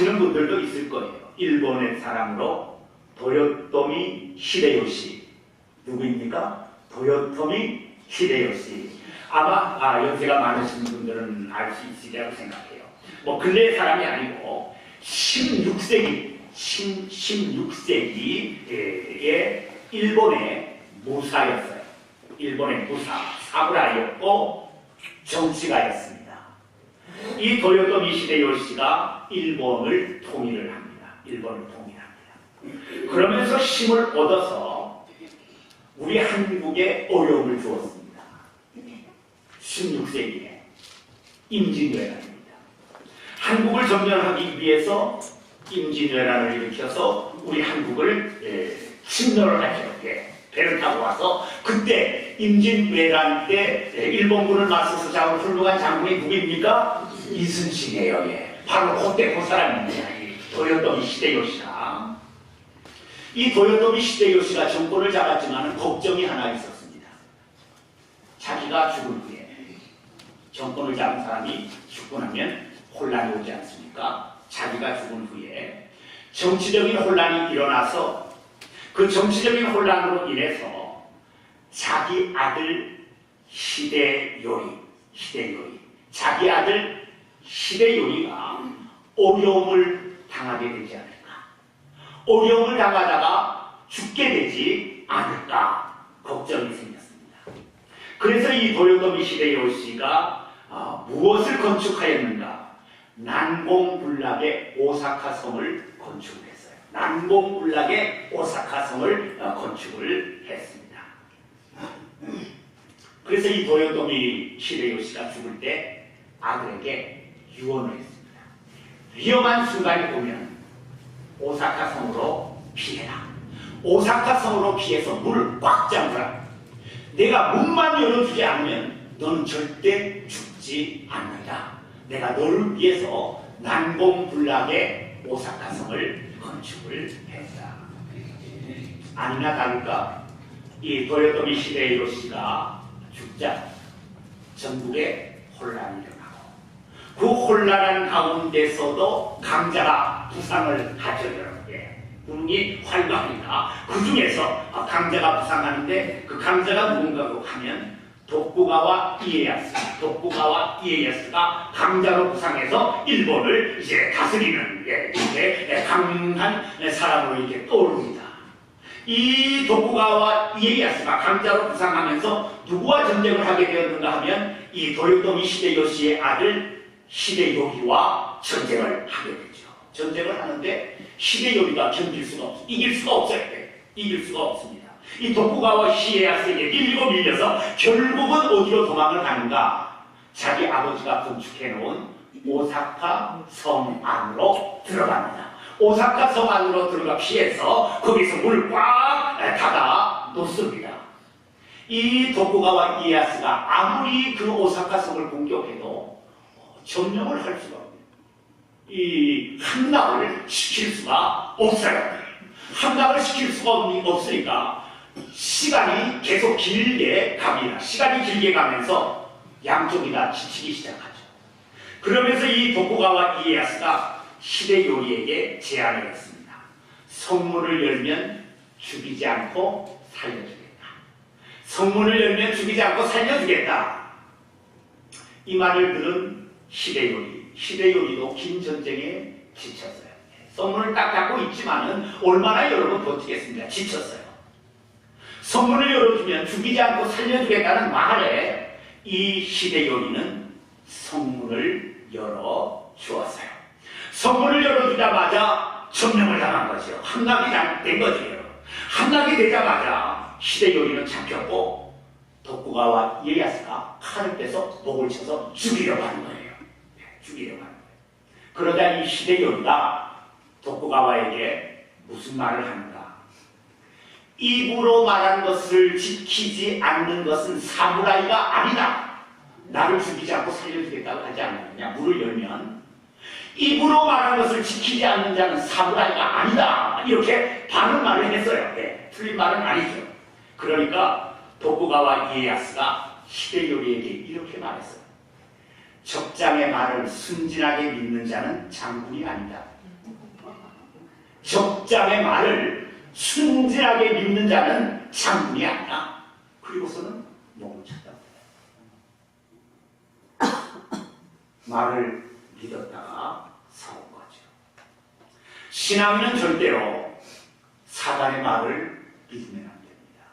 아시는 분들도 있을 거예요. 일본의 사람으로 도요토미 히데요시 누구입니까? 도요토미 히데요시 아마 아, 연세가 많으신 분들은 알 수 있으리라고 생각해요. 뭐 근래 사람이 아니고 16세기 16세기의 일본의 무사였어요. 일본의 무사 사무라이였고 정치가였습니다. 이 도요토미 히데요시가 일본을 통일을 합니다. 일본을 통일합니다. 그러면서 힘을 얻어서 우리 한국에 어려움을 주었습니다. 16세기에 임진왜란입니다. 한국을 점령하기 위해서 임진왜란을 일으켜서 우리 한국을 예, 침노를 하죠. 예, 배를 타고 와서 그때 임진왜란 때 예, 일본군을 맞서서 잡은 훌륭한 장군이 누구입니까? 이순신이에요. 예. 바로 그때 그 사람입니다. 이 도요토미 히데요시가 이 도요토미 히데요시가 정권을 잡았지만 걱정이 하나 있었습니다. 자기가 죽은 후에 정권을 잡은 사람이 죽고 나면 혼란이 오지 않습니까? 자기가 죽은 후에 정치적인 혼란이 일어나서 그 정치적인 혼란으로 인해서 자기 아들 히데요리, 히데요리, 자기 아들 히데요리가 어려움을 당하게 되지 않을까? 어려움을 당하다가 죽게 되지 않을까? 걱정이 생겼습니다. 그래서 이 도요토미 히데요시가 아, 무엇을 건축하였는가? 난공불락의 오사카 성을 건축을 했어요. 난공불락의 오사카 성을 어, 건축을 했습니다. 그래서 이 도요토미 히데요시가 죽을 때 아들에게 유언을 했습니다. 위험한 순간이 오면 오사카 성으로 피해라. 오사카 성으로 피해서 문을 꽉 잠그라. 내가 문만 열어주지 않으면 너는 절대 죽지 않는다. 내가 너를 위해서 난공불락의 오사카 성을 건축을 했다. 아니나 다를까 이 도요토미 히데요시가 죽자 전국에 혼란이 일어나고 그 혼란한 가운데서도 강자가 부상을 하죠 여러분. 예. 군이 활발합니다. 그 중에서 강자가 부상하는데 그 강자가 누군가고 하면 독구가와 이에야스, 독구가와 이에야스가 강자로 부상해서 일본을 이제 다스리는 예, 이렇게 예, 강한 사람으로 이렇게 떠오릅니다. 이 독구가와 이에야스가 강자로 부상하면서 누구와 전쟁을 하게 되었는가 하면 이 도요토미 히데요시의 아들 히데요리와 전쟁을 하게 되죠. 전쟁을 하는데 히데요리가 견딜 수가 없어, 이길 수가 없어요. 네, 이길 수가 없습니다. 이 독구가와 히에야스에게 밀리고 밀려서 결국은 어디로 도망을 가는가? 자기 아버지가 건축해 놓은 오사카 성 안으로 들어갑니다. 오사카 성 안으로 들어가 피해서 거기서 문을 꽉 닫아 놓습니다. 이 독구가와 이에야스가 아무리 그 오사카 성을 공격해도 점령을 할 수가 없어요. 이 함락을 시킬 수가 없어요. 함락을 시킬 수가 없- 없으니까 시간이 계속 길게 갑니다. 시간이 길게 가면서 양쪽이 다 지치기 시작하죠. 그러면서 이 독구가와 이에야스가 히데요리에게 제안을 했습니다. 성문을 열면 죽이지 않고 살려주겠다. 성문을 열면 죽이지 않고 살려주겠다. 이 말을 들은 히데요리, 히데요리도 긴 전쟁에 지쳤어요. 성문을 딱 잡고 있지만은 얼마나 여러분 버티겠습니까? 지쳤어요. 성문을 열어주면 죽이지 않고 살려주겠다는 말에 이 히데요리는 성문을 열어 주었어요. 성문을 열어주자마자 점령을 당한 거죠. 함락이 당- 된 거죠. 함락이 되자마자 히데요리는 잡혔고 독구가와 이에야스가 칼을 빼서 목을 쳐서 죽이려고 하는 거예요. 네, 죽이려고 하는 거예요. 그러자 이 히데요리가 독구가와에게 무슨 말을 하는가? 입으로 말한 것을 지키지 않는 것은 사무라이가 아니다. 나를 죽이지 않고 살려주겠다고 하지 않느냐? 문을 열면 입으로 말한 것을 지키지 않는 자는 사무라이가 아니다. 이렇게 반은 말을 했어요. 네, 틀린 말은 아니죠. 그러니까 도쿠가와 이에야스가 히데요리에게 이렇게 말했어요. 적장의 말을 순진하게 믿는 자는 장군이 아니다. 적장의 말을 순진하게 믿는 자는 장군이 아니야. 그리고서는 목을 쳤다. 말을 믿었다가 거죠. 신앙인은 절대로 사단의 말을 믿으면 안 됩니다.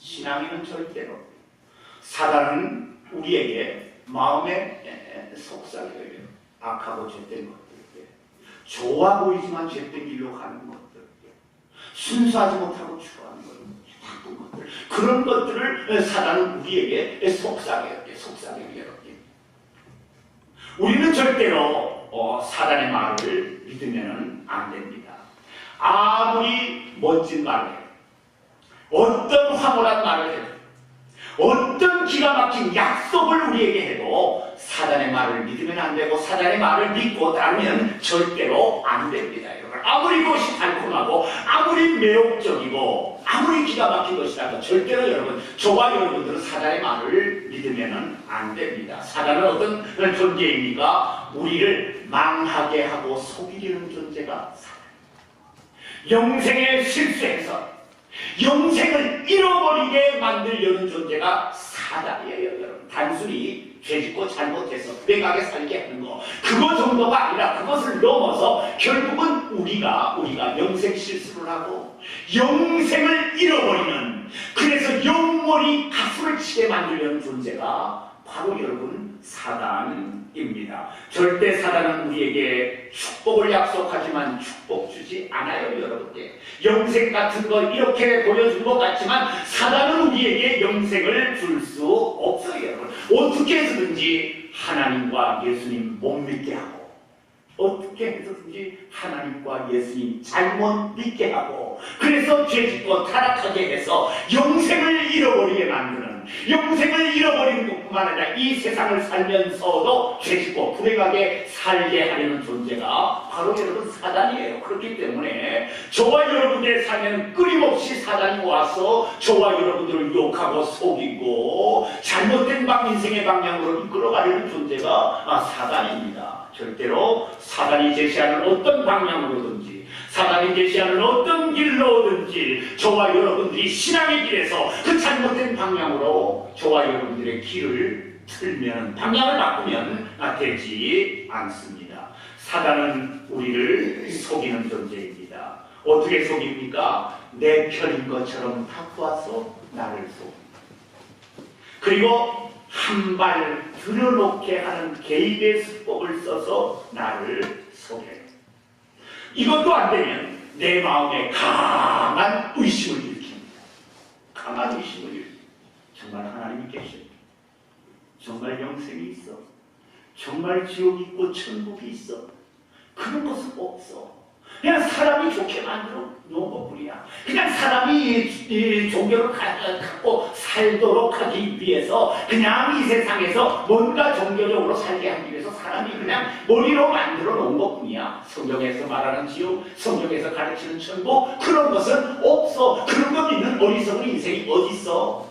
신앙인은 절대로 사단은 우리에게 마음에 속삭여요. 악하고 죄된 것들, 좋아 보이지만 죄된 길로 가는 것들, 순수하지 못하고 추구하는 것, 나쁜 것들, 그런 것들을 사단은 우리에게 속삭여요. 속삭여요. 우리는 절대로 어, 사단의 말을 믿으면 안 됩니다. 아무리 멋진 말을 해도, 어떤 황홀한 말을 해도, 어떤 기가 막힌 약속을 우리에게 해도 사단의 말을 믿으면 안 되고 사단의 말을 믿고 따르면 절대로 안 됩니다. 여러분. 아무리 그것이 달콤하고 아무리 매혹적이고 아무리 기가 막힌 것이라도 절대로 여러분 저와 여러분들은 사단의 말을 믿으면 안 됩니다. 사단은 어떤 존재입니까? 우리를 망하게 하고 속이려는 존재가 사단. 영생에 실수해서 영생을 잃어버리게 만들려는 존재가 사단이에요, 여러분. 단순히 죄짓고 잘못해서 불행하게 살게 하는 거. 그거 정도가 아니라 그것을 넘어서 결국은 우리가, 우리가 영생 실수를 하고 영생을 잃어버리는 그래서 영원히 가수를 치게 만들려는 존재가 바로 여러분 사단입니다. 절대 사단은 우리에게 축복을 약속하지만 축복 주지 않아요, 여러분께. 영생 같은 거 이렇게 보여준 것 같지만 사단은 우리에게 영생을 줄 수 없어요, 여러분. 어떻게 해서든지 하나님과 예수님 못 믿게 하고 어떻게 해서든지 하나님과 예수님 잘못 믿게 하고 그래서 죄짓고 타락하게 해서 영생을 잃어버리게 만드는 영생을 잃어버리는 것뿐만 아니라 이 세상을 살면서도 죄짓고 불행하게 살게 하려는 존재가 바로 여러분 사단이에요. 그렇기 때문에 저와 여러분들의 삶에는 끊임없이 사단이 와서 저와 여러분들을 욕하고 속이고 잘못된 방 인생의 방향으로 이끌어가려는 존재가 아, 사단입니다. 절대로 사단이 제시하는 어떤 방향으로든지 사단이 제시하는 어떤 길로든지 저와 여러분들이 신앙의 길에서 그 잘못된 방향으로 저와 여러분들의 길을 틀면 방향을 바꾸면 아, 되지 않습니다. 사단은 우리를 속이는 존재입니다. 어떻게 속입니까? 내 편인 것처럼 바꾸어서 나를 속입니다. 그리고 한 발 들여놓게 하는 개입의 수법을 써서 나를 속여요. 이것도 안 되면 내 마음에 강한 의심을 일으킵니다. 강한 의심을 일으킵니다. 정말 하나님이 계십니까? 정말 영생이 있어? 정말 지옥이 있고 천국이 있어? 그런 것은 없어. 그냥 사람이 좋게 만들어 놓은 것뿐이야. 그냥 사람이 종교를 가- 갖고 살도록 하기 위해서 그냥 이 세상에서 뭔가 종교적으로 살게 하기 위해서 사람이 그냥 머리로 만들어 놓은 것뿐이야. 성경에서 말하는 지옥, 성경에서 가르치는 천국 그런 것은 없어. 그런 거 믿는 어리석은 인생이 어디 있어?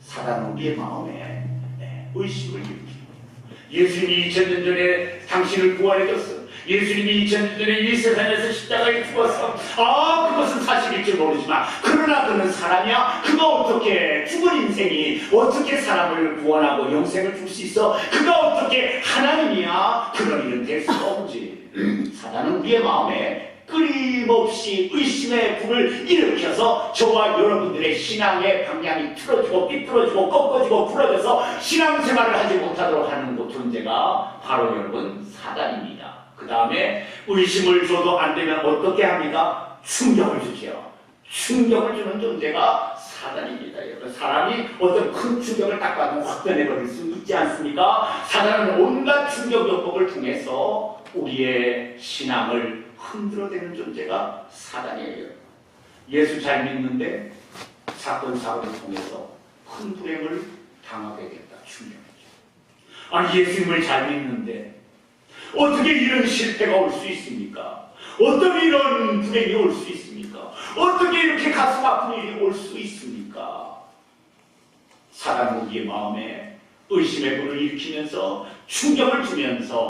사단은 우리의 마음에 네, 의심을 일으킵니다. 예수님이 2000년 전에 당신을 구원해줬어. 예수님이 2000년 전에 이 세상에서 십자가에 죽었어. 아, 그것은 사실일지 모르지만, 그러나 그는 사람이야. 그가 어떻게 죽은 인생이 어떻게 사람을 구원하고 영생을 줄 수 있어? 그가 어떻게 하나님이야? 그런 일은 될 수가 없지. 사단은 우리의 마음에 끊임없이 의심의 불을 일으켜서 저와 여러분들의 신앙의 방향이 틀어지고 삐뚤어지고 꺾어지고 풀어져서 신앙생활을 하지 못하도록 하는 그 존재가 바로 여러분 사단입니다. 그 다음에 의심을 줘도 안 되면 어떻게 합니까? 충격을 주죠. 충격을 주는 존재가 사단입니다. 여러분. 사람이 어떤 큰 충격을 딱 받으면 확 변해버릴 수 있지 않습니까? 사단은 온갖 충격 요법을 통해서 우리의 신앙을 흔들어대는 존재가 사단이에요. 예수 잘 믿는데 사건 사고를 통해서 큰 불행을 당하게 됐다. 충격이죠. 아니 예수님을 잘 믿는데 어떻게 이런 실패가 올 수 있습니까? 어떻게 이런 불행이 올 수 있습니까? 어떻게 이렇게 가슴 아픈 일이 올 수 있습니까? 사단 우리의 마음에 의심의 불을 일으키면서 충격을 주면서